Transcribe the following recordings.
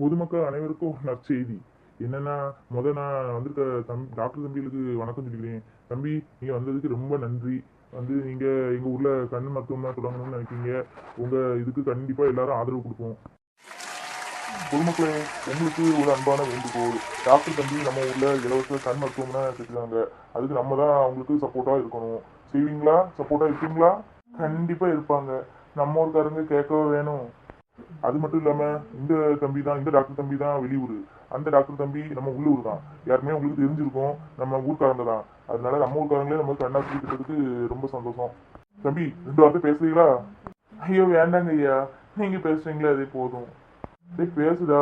பொதுமக்கள் அனைவருக்கும் நற்செய்தி என்னன்னா முத நான் வந்திருக்க தம் டாக்டர் தம்பிகளுக்கு வணக்கம் சொல்லிக்கிறேன். தம்பி நீங்க வந்ததுக்கு ரொம்ப நன்றி. வந்து நீங்க எங்க ஊர்ல கண் மருத்துவம்லாம் தொடங்கணும்னு நினைக்கிறீங்க. உங்க இதுக்கு கண்டிப்பா எல்லாரும் ஆதரவு கொடுப்போம். பொதுமக்களே உங்களுக்கு ஒரு அன்பான வேண்டுகோள். டாக்டர் தம்பி நம்ம ஊர்ல இலவச கண் மருத்துவம்னா கட்டிருக்காங்க அதுக்கு நம்ம தான் அவங்களுக்கு சப்போர்ட்டா இருக்கணும். செய்வீங்களா? சப்போர்ட்டா இருப்பீங்களா? கண்டிப்பா இருப்பாங்க. நம்ம ஊருக்காரங்க கேட்கவே வேணும். அது மட்டும் இல்லாம இந்த தம்பி தான் இந்த டாக்டர் தம்பி தான் வெளியூர். அந்த டாக்டர் தம்பி நம்ம உள்ளூர் தான். யாருமே உங்களுக்கு தெரிஞ்சிருக்கும். நம்ம ஊர்க்காரங்க தான். அதனால நம்ம ஊர்க்காரங்களே நம்ம கண்ணா கிட்டதுக்கு ரொம்ப சந்தோஷம். தம்பி ரெண்டு வார்த்தை பேசுறீங்களா? ஐயோ வேண்டாங்க ஐயா. நீங்க பேசுறீங்களே அதே போதும். டேய் பேசுடா.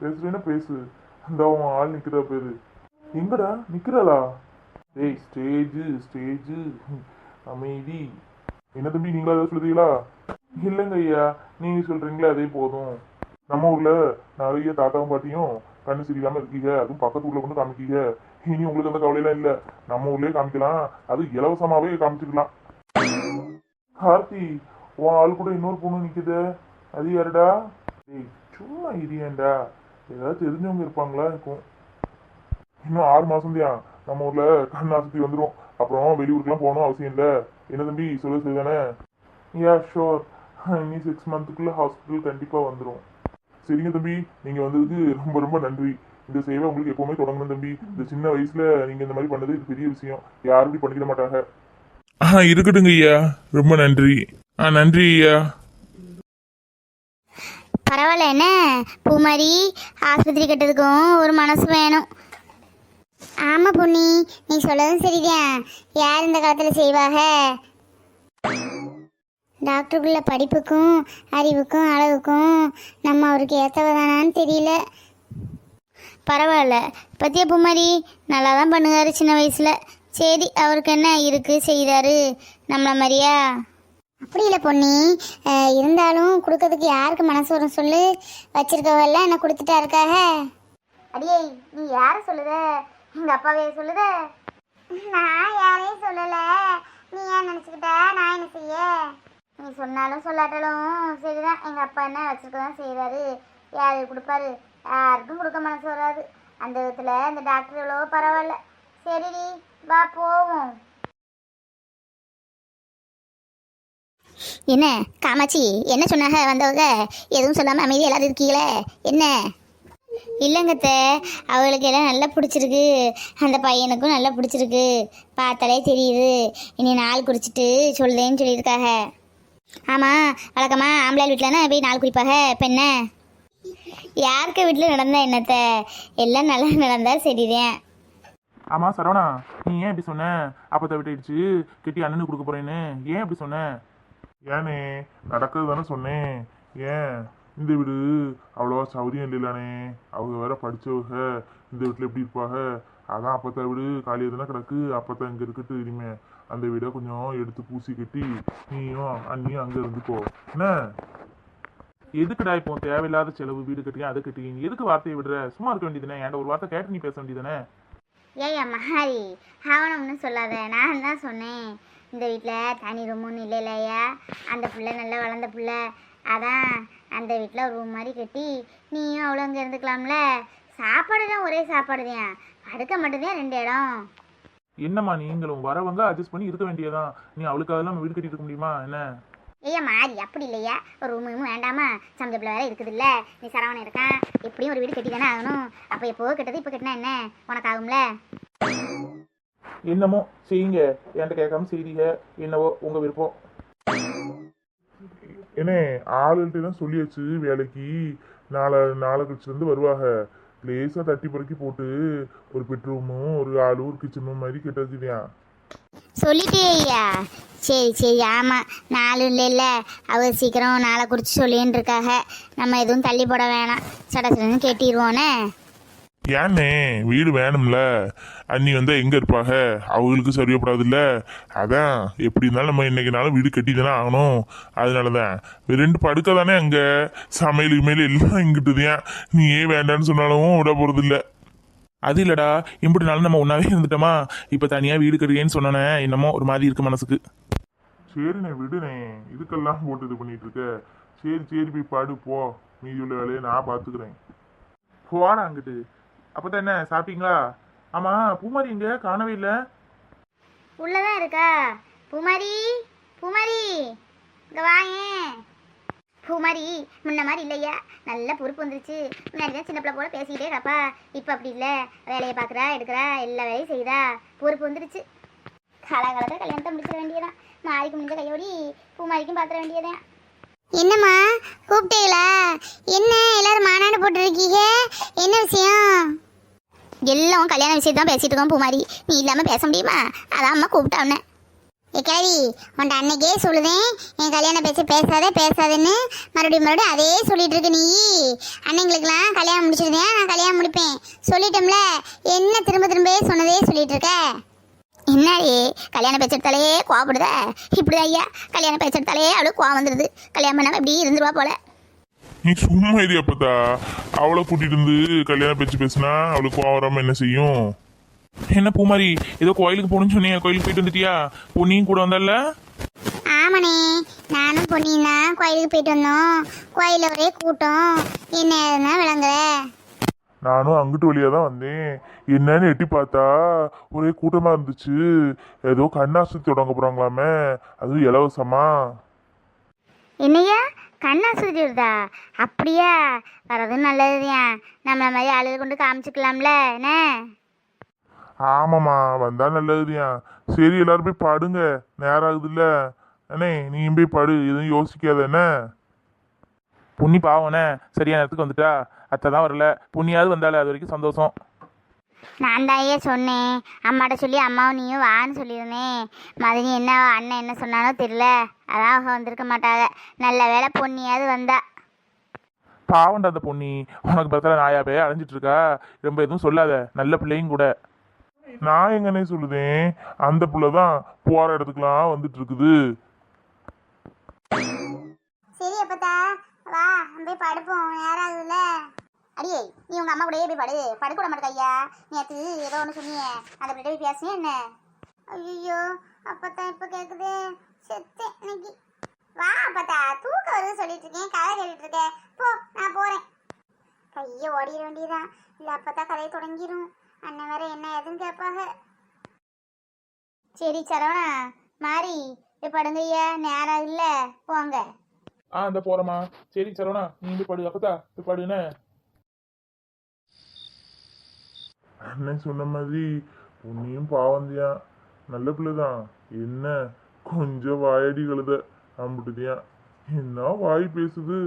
பேசுறேன்னா பேசு. அந்த அவன் ஆள் நிக்கிறா பேரு. எங்கடா? நிக்கிறாளா? டேய் ஸ்டேஜ் ஸ்டேஜ் அமைதி. என்ன தம்பி நீங்களா ஏதாவது சொல்லுறீங்களா இல்லைங்க ஐயா நீங்க சொல்றீங்களே அதே போதும். நம்ம ஊர்ல நிறைய தாத்தாவும் பாட்டியும் கண்ணு சரியில்லாம இருக்கீங்க அதுவும் பக்கத்து ஊர்ல கொண்டு காமிக்கீங்க. இனி உங்களுக்கு அந்த கவலையெல்லாம் இல்ல. நம்ம ஊர்லயே காமிக்கலாம். அது இலவசமாவே காமிச்சுக்கலாம். கார்த்தி உன் ஆள் கூட இன்னொரு பொண்ணு நிக்குது. அது யாருடா? ஏய் சும்மா இரியேன்டா ஏதாவது தெரிஞ்சவங்க இருப்பாங்களா இருக்கும். இன்னும் ஆறு மாசம் தான் நம்ம ஊர்ல கண் ஆஸ்பத்திரி வந்துடும் அப்புறம் வெளியூருக்குலாம் போகணும் அவசியம் இல்லை. என்ன தம்பி சொல்ல சரிதானே யா ஷோர் இனி சிக்ஸ் மந்த்துக்குள்ளே ஹாஸ்பிட்டல் கண்டிப்பாக வந்துடும் சரிங்க தம்பி நீங்கள் வந்ததுக்கு ரொம்ப ரொம்ப நன்றி. இந்த சேவை உங்களுக்கு எப்போவுமே தொடங்கணும் தம்பி. இந்த சின்ன வயசில் நீங்கள் இந்த மாதிரி பண்ணது இது பெரிய விஷயம். யாரும் இப்படி பண்ணிக்கிட மாட்டாங்க. ஆ இருக்கட்டுங்க ஐயா. ரொம்ப நன்றி. ஆ நன்றி ஐயா. பரவாயில்ல என்ன? பூமாரி ஆஸ்பத்திரி கட்டுறதுக்கும் ஒரு மனசு வேணும். ஆமாம் பொன்னி. நீ சொல்லதும் சரிதான். யார் இந்த காலத்தில் செய்வாக டாக்டருக்குள்ள படிப்புக்கும் அறிவுக்கும் அழகுக்கும் நம்ம அவருக்கு ஏற்றவதானான்னு தெரியல. பரவாயில்ல. பத்திய பூமாரி? நல்லா தான் பண்ணுவார் சின்ன வயசில். சரி அவருக்கு என்ன இருக்குது செய்கிறாரு நம்மள மாதிரியா? அப்படி இல்லை பொன்னி. இருந்தாலும் கொடுக்கறதுக்கு யாருக்கு மனசு வரும் சொல்லு. வச்சிருக்கவெல்லாம் என்ன கொடுத்துட்டா இருக்காக அடியே நீ யாரை சொல்லுத? எங்கள் அப்பாவே சொல்லுத? நான் யாரையும் சொல்லலை. நீ ஏன் நினச்சிக்கிட்ட? நான் என்ன செய்ய? நீ சொன்னாலும் சொல்லாட்டாலும் சரிதான். எங்கள் அப்பா என்ன வச்சுருக்க தான் செய்கிறாரு யார் கொடுப்பாரு? யாருக்கும் கொடுக்க மனசு வராது. அந்த விதத்தில் இந்த டாக்டர் எவ்வளோ பரவாயில்ல. சரிடி வா போவோம். என்ன காமாட்சி என்ன சொன்னாங்க வந்தவங்க? எதுவும் சொல்லாமல் அமைதி எல்லாரும் இருக்கீங்களே? என்ன? இல்லைங்கத்த அவளுக்கு எல்லாம் நல்லா பிடிச்சிருக்கு. அந்த பையனுக்கும் நல்லா பிடிச்சிருக்கு. பார்த்தாலே தெரியுது. இனி நாள் குடிச்சிட்டு சொல்லுதேன்னு சொல்லியிருக்காங்க ஆமாம் வழக்கமாக ஆம்பளை வீட்டிலனா போய் நாள் குறிப்பாக பெண்ண. யாருக்கு வீட்டில் நடந்த என்னத்தை? எல்லாம் நல்லா நடந்தா சரிதான் ஆமா சரவணா நீ ஏன் இப்படி சொன்ன? அப்பத்த விட்டுடுச்சு கெட்டி அண்ணனுக்கு கொடுக்க போறேன்னு. ஏன் இப்படி சொன்ன? ஏனே நடக்கிறது தானே சொன்னேன். ஏன்? இந்த வீடு அவ்வளோவா சௌரியம் இல்லைலானே அவங்க வேற படிச்சவங்க. இந்த வீட்டில் எப்படி இருப்பாங்க? அதான் அப்பத்தா வீடு காலியாக தானே கிடக்கு அப்பத்தா இங்கே இருக்கட்டு இனிமே. அந்த வீடை கொஞ்சம் எடுத்து பூசி கட்டி நீயும் அண்ணியும் அங்கே இருந்துக்கோ என்ன? எதுக்குடா இப்போ தேவையில்லாத செலவு வீடு கட்டிங்க அதை கட்டிங்க எதுக்கு வார்த்தையை விடுற? சும்மா இருக்க வேண்டியதுனே என்கிட்ட ஒரு வார்த்தை கேட்டு நீ பேச வேண்டியதுனே ஏய்யா மகாரி அவனை ஒன்றும் சொல்லாத. நான் தான் சொன்னேன். இந்த வீட்டில் தனி ரூமும் இல்லை இல்லையா அந்த பிள்ளை நல்லா வளர்ந்த பிள்ளை. அதான் அந்த வீட்டில் ஒரு ரூம் மாதிரி கட்டி நீயும் அவ்வளோ அங்கே இருந்துக்கலாம்ல. சாப்பாடு தான் ஒரே சாப்பாடு தான் படுக்க மட்டும்தான் ரெண்டு இடம். என்னம்மா நீங்களும் வரவங்க அட்ஜஸ்ட் பண்ணி இருக்க வேண்டியதான் நீ அவளுக்காக எல்லாம் வீடு கட்டிட்டு இருக்க முடியுமா? என்ன? ஐயா மாறி. அப்படி இல்லையா? ஒரு ரூம் ரூம் வேண்டாமா? பிள்ளை வேற இருக்குது இல்லை நீ சரவணன் இருக்கான். எப்படியும் ஒரு வீடு கட்டி தானே ஆகணும். அப்போ எப்போ கட்டது இப்போ கட்டினா என்ன? உனக்கு ஆகும்ல? என்னமோ செய்யுங்க. என்கிட்ட கேட்காம செய்றீங்க. என்னவோ உங்க விருப்பம். என்ன ஆளுகிட்ட தான் சொல்லியாச்சு வேலைக்கு. நாளை நாளை கழிச்சு வந்து வருவாங்க. லேசா தட்டி பொறுக்கி போட்டு ஒரு பெட்ரூமும் ஒரு ஆளு ஒரு கிச்சனும் மாதிரி கெட்ட வச்சுட்டியான் சொல்லிட்டே ஐயா. சரி சரி ஆமாம் நாலு இல்லைல்ல அவர் சீக்கிரம் நாளை குறித்து சொல்லின்னு இருக்காக நம்ம எதுவும் தள்ளி போட வேணாம். சட சடன்னு கேட்டிடுவோனே ஏன்னே வீடு வேணும்ல. அண்ணி வந்து எங்க இருப்பாக அவங்களுக்கு சரியப்படாதுல்ல அதான் எப்படி இருந்தாலும் நம்ம இன்னைக்குனாலும் வீடு கட்டி தானே ஆகணும். அதனால தான் ரெண்டு படுக்க தானே அங்க? சமையல் இமையல் எல்லாம் இங்கிட்டுதான் நீ ஏன் வேண்டான்னு சொன்னாலும் விட போறது இல்ல அது இல்லடா இப்படி நாளும் நம்ம ஒன்னாவே இருந்துட்டோமா? இப்ப தனியா வீடு கட்டுறேன்னு சொன்னோன்னே என்னமோ ஒரு மாதிரி இருக்கு மனசுக்கு. சரிண்ணே விடுனே இதுக்கெல்லாம் போட்டு இது பண்ணிட்டு இருக்க சரி சரி போய் படு போ. மீதி உள்ள வேலையை நான் பாத்துக்கிறேன் போடா அங்கிட்டு. அப்பதான் என்ன சாப்பிட்டீங்களா? ஆமா பூமாரி எங்க? காணவே இல்லை. உள்ளதான் இருக்கா? பூமாரி பூமாரி இங்க வாயேன் பூமாரி முன்ன மாதிரி இல்லையா? நல்ல பொறுப்பு வந்துருச்சு. முன்னாடி தான் சின்ன பிள்ளை போல பேசிக்கிட்டே இருப்பா இப்போ அப்படி இல்லை. வேலையை பார்க்குறா எடுக்கிறா எல்லா வேலையும் செய்தா பொறுப்பு வந்துருச்சு. காலகாலத்தில் கல்யாணத்தை முடிச்சிட வேண்டியதான் மாரிக்கு முடிஞ்ச கையோடி பூமாரிக்கும் பார்த்துட வேண்டியதான் என்னம்மா கூப்பிட்டீங்களா என்ன எல்லாரும் மாநாடு போட்டுருக்கீங்க? என்ன விஷயம்? எல்லாம் கல்யாண விஷயம் தான் பேசிட்டு இருக்கோம் பூமாரி. நீ இல்லாமல் பேச முடியுமா? அதான் அம்மா கூப்பிட்டா உன்னை. ஏ கிழவி உன்ட்ட அன்னைக்கே சொல்லுதேன். என் கல்யாணம் பேச்சு பேசாத பேசாதேன்னு மறுபடியும் மறுபடியும் அதே சொல்லிட்டு இருக்கு நீ. அன்னைங்களுக்கெல்லாம் கல்யாணம் முடிச்சிருந்தேன் நான் கல்யாணம் முடிப்பேன். சொல்லிட்டோம்ல என்ன திரும்ப திரும்ப சொன்னதே சொல்லிட்டு இருக்க? என்னடி? கல்யாண பேச்சுடுத்தாலே கோவப்படுத? இப்படி ஐயா கல்யாண பேச்சு எடுத்தாலே அவளுக்கு கோவம் வந்துடுது கல்யாணம் பண்ணாமல் இப்படி இருந்துருவா போல. நீ சும்மா இது அப்பதா அவளை கூட்டிட்டு இருந்து கல்யாண பேச்சு பேசினா அவளுக்கு கோவம் வராம என்ன செய்யும்? என்ன பூமாரி ஏதோ கோயிலுக்கு போகணும்னு சொன்னியா கோயிலுக்கு போயிட்டு வந்துட்டியா? பொன்னியும் கூட வந்தல்ல ஆமாண்ணே நானும் பொன்னியும் தான் கோயிலுக்கு போயிட்டு வந்தோம். கோயிலில் ஒரே கூட்டம். என்ன விளங்குற நானும் அங்கிட்டு வழியா தான் வந்தேன். என்னன்னு எட்டி பார்த்தா ஒரே கூட்டமா இருந்துச்சு. ஏதோ கண்ணாசு தொடங்க போறாங்களாமே. அதுவும் இலவசமா. என்னையா கண்ணா வருதா அப்படியா? வரதும் நல்லதுதான் நம்மளை மாதிரி ஆளுகள் கொண்டு காமிச்சுக்கலாம்ல என்ன? ஆமாம்மா வந்தால் நல்லதுதியா சரி எல்லாரும் போய் படுங்க. நேரம் ஆகுதுல்ல. அண்ணே நீயும் போய் படு. எதுவும் யோசிக்காத என்ன? புண்ணி பாவனே சரியான நேரத்துக்கு வந்துட்டா? அத்தை தான் வரல. புண்ணியாவது வந்தாலே அது வரைக்கும் சந்தோஷம். நான் தான் ஐயா சொன்னேன். அம்மாட்ட சொல்லி அம்மாவும் நீயும் வான்னு சொல்லியிருந்தேன் மதினி என்ன அண்ணன் என்ன சொன்னானோ தெரியல. அதான் அவங்க வந்திருக்க மாட்டாங்க நல்ல வேலை பொண்ணியாவது வந்தா. பாவண்டா அந்த பொண்ணி உனக்கு பக்கத்தில் நாயாவே அலைஞ்சிட்டு இருக்கா? ரொம்ப எதுவும் சொல்லாத. நல்ல பிள்ளையும் கூட. நான் எங்கன்னே சொல்லுதேன். அந்த புள்ள தான் போற இடத்துக்குலாம் வந்துட்டு இருக்குது சரி அப்பத்தா. வா போய் படுப்போம். நேரம் ஆகுதுல்ல. அடியே நீ உங்க அம்மா கூடயே போய் படு. படுக்கூட விட மாட்டேங்க நேற்று ஏதோ ஒன்று சொன்னியே. அந்த பிள்ளை போய் பேசுனே என்ன? ஐயோ அப்பத்தான் இப்போ கேட்குது செத்தேன் இன்னைக்கு. வா அப்பத்தா. தூக்கம் வருது சொல்லிட்டு இருக்கேன். கதை கேட்டுட்டு இருக்கேன் போ நான் போறேன். கையை ஓடிட வேண்டியதான் இல்லை அப்பத்தான் கதையை தொடங்கிடும் அண்ணன் வேற என்ன ஏதுன்னு கேட்பாங்க. சரி சரவணா மாறி போய் படுங்க ஐயா. நேரம் இல்லை. போங்க. ஆ இந்த போறமா சரி சரவணா நீ போய் படு அப்பதா போய் படுன்னு. அண்ணன் சொன்ன மாதிரி உன்னையும் பாவந்தியா? நல்ல பிள்ளைதான். என்ன? கொஞ்சம் வாயடி கழுத அம்பிட்டுதியா? என்ன வாய் பேசுது?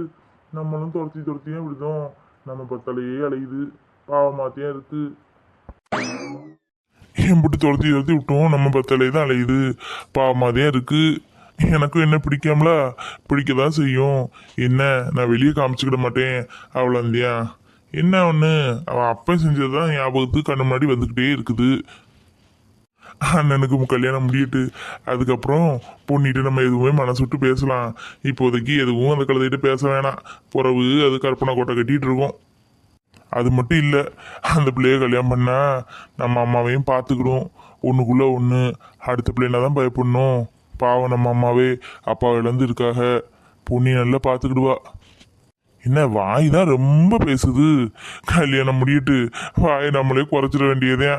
நம்மளும் துரத்தி துரத்தியும் விடுதோம் நம்ம பத்தலையே அலையுது. பாவமாத்தியா இருக்கு எம்பிட்டு துரத்தி துரத்தி விட்டோம் நம்ம பத்தலையே தான் அலையுது பாவமாதியா இருக்கு? எனக்கும் என்ன பிடிக்காமலா? பிடிக்க தான் செய்யும். என்ன நான் வெளியே காமிச்சுக்கிட மாட்டேன் அவ்வளோந்தியா என்ன ஒன்று அவன் அப்பா செஞ்சது தான் ஞாபகத்துக்கு கண்ணு முன்னாடி வந்துக்கிட்டே இருக்குது. அண்ணனுக்கு கல்யாணம் முடியிட்டு அதுக்கப்புறம் பொண்ணிட்டு நம்ம எதுவுமே மனசு விட்டு பேசலாம். இப்போதைக்கு எதுவும் அந்த கழுதைகிட்ட பேச வேணாம். பிறவு அது கற்பனை கோட்டை கட்டிகிட்டு இருக்கோம். அது மட்டும் இல்லை அந்த பிள்ளைய கல்யாணம் பண்ணால் நம்ம அம்மாவையும் பார்த்துக்கிடும் ஒன்றுக்குள்ளே ஒன்று அடுத்த பிள்ளைனா தான் பயப்படணும்? பாவம் நம்ம அம்மாவே அப்பாவிலேருந்து இருக்காக. பொண்ணி நல்லா பார்த்துக்கிடுவா. என்ன வாய் தான் ரொம்ப பேசுது. கல்யாணம் முடியிட்டு வாயை நம்மளே குறைச்சிட வேண்டியதே.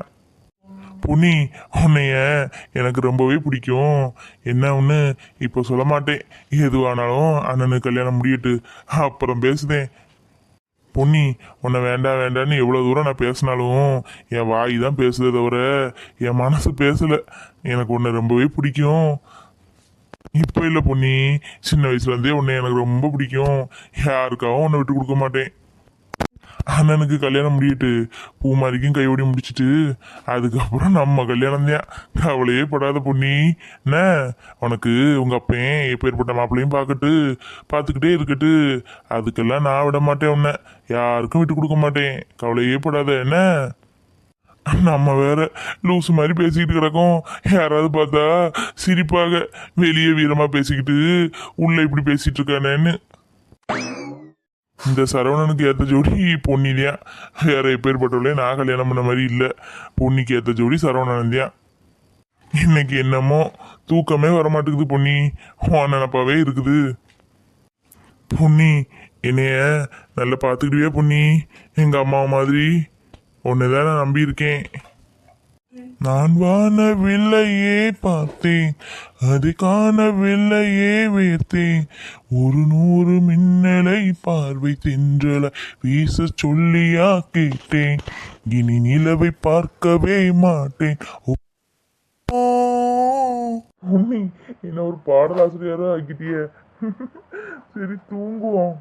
புனி உன்னைய எனக்கு ரொம்பவே பிடிக்கும். என்ன ஒன்று இப்போ சொல்ல மாட்டேன். எதுவானாலும் அண்ணனுக்கு கல்யாணம் முடியிட்டு அப்புறம் பேசுதேன். பொன்னி உன்னை வேண்டாம் வேண்டான்னு எவ்வளோ தூரம் நான் பேசினாலும் என் வாய் தான் பேசுதே தவிர என் மனசு பேசலை. எனக்கு உன்னை ரொம்பவே பிடிக்கும். இப்போ இல்லை பொன்னி. சின்ன வயசுலேருந்தே உன்னை எனக்கு ரொம்ப பிடிக்கும். யாருக்காகவும் உன்னை விட்டு கொடுக்க மாட்டேன். அண்ணனுக்கு கல்யாணம் முடியிட்டு பூமாரிக்கும் கையோடி முடிச்சிட்டு அதுக்கப்புறம் நம்ம கல்யாணம் தான். கவலையே படாத பொண்ணி என்ன? உனக்கு உங்கள் அப்பன் எப்பேற்பட்ட மாப்பிள்ளையும் பார்க்கட்டு பார்த்துக்கிட்டே இருக்கட்டு. அதுக்கெல்லாம் நான் விட மாட்டேன் உன்னை. யாருக்கும் விட்டு கொடுக்க மாட்டேன். கவலையே படாத. என்ன? நம்ம வேற லூசு மாதிரி பேசிக்கிட்டு கிடக்கோம். யாராவது பார்த்தா சிரிப்பாக வெளியே வீரமாக பேசிக்கிட்டு உள்ளே இப்படி பேசிகிட்டு இருக்கானேன்னு. இந்த சரவணனுக்கு ஏற்ற ஜோடி பொன்னிலியா? வேற எப்பேற்பட்டவளே நான் கல்யாணம் பண்ண மாதிரி இல்லை. பொன்னிக்கு ஏற்ற ஜோடி சரவணன் தான் இன்னைக்கு என்னமோ தூக்கமே வர மாட்டேங்குது பொன்னி. உன் நினப்பாவே இருக்குது. பொன்னி என்னைய நல்லா பார்த்துக்கிடுவே பொன்னி? எங்கள் அம்மா மாதிரி? உன்னை தானே நம்பியிருக்கேன். நான் வானவில்லையே பார்த்தேன். அது காணவில்லையே வேர்த்தேன் ஒரு நூறு மின்னலை பார்வை தென்றல வீச சொல்லியா கேட்டேன். இனி நிலவை பார்க்கவே மாட்டேன். உண்மை என்ன ஒரு பாடலாசிரியரா ஆக்கிட்டிய. சரி தூங்குவோம்.